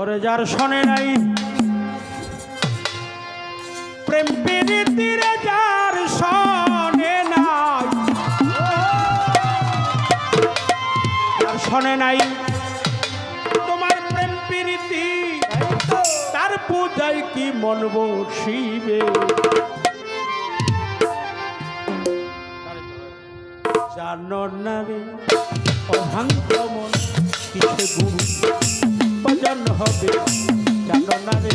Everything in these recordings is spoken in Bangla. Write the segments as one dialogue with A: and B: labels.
A: ওরে যার শোনে নাই, প্রেম প্রীতির যার শোনে নাই, যার শোনে নাই, তোমার প্রেম প্রীতি, তার পূজায় কি মন বসিবে? জানো না রে মন কিসে গুরু? ভজন হবে। জানো না রে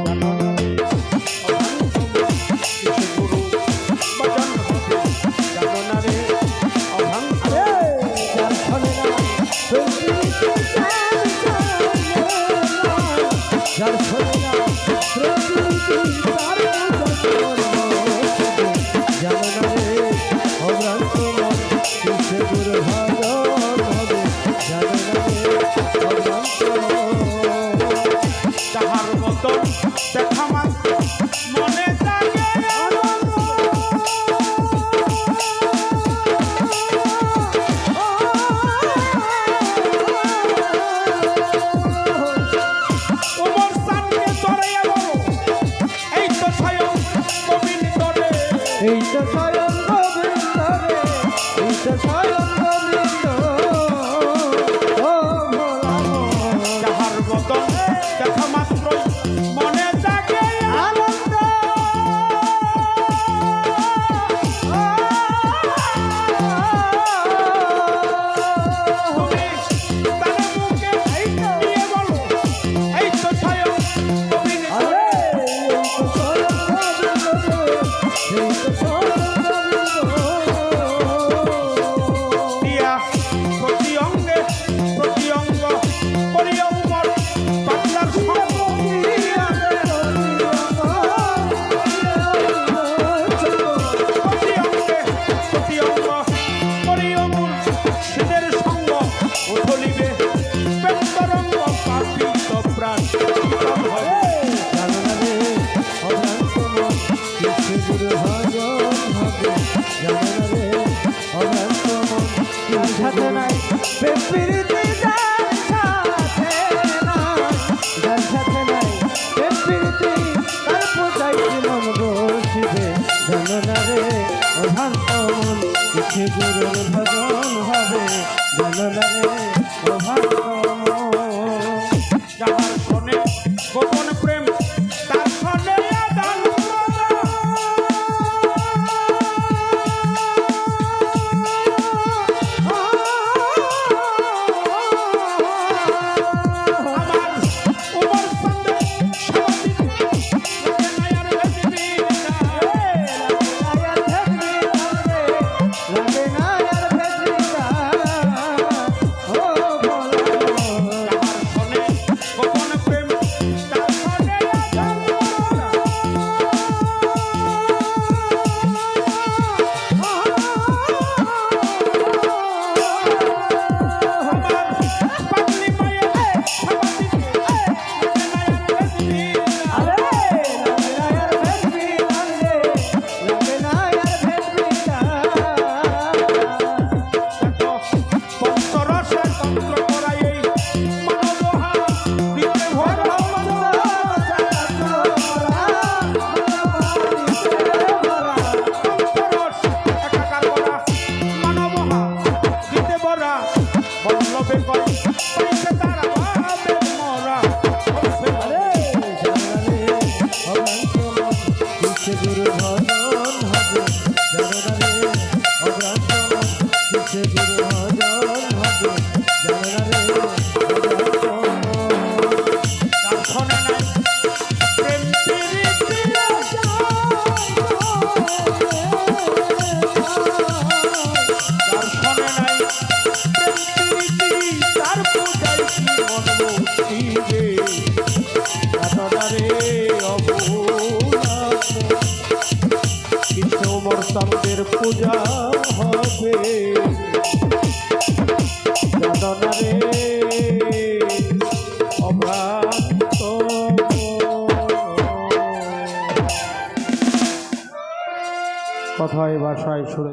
A: Thank you. এইটা মুর্শিদের সঙ্গ চলিবে পেটরঙ্গ পাপিত প্রাণ
B: জানা রে অনন্ত মন
A: নাই গুরু আমাদের পূজা হবে। দাদনারে অভ্রান্ত কথায় ভাষায় সুরে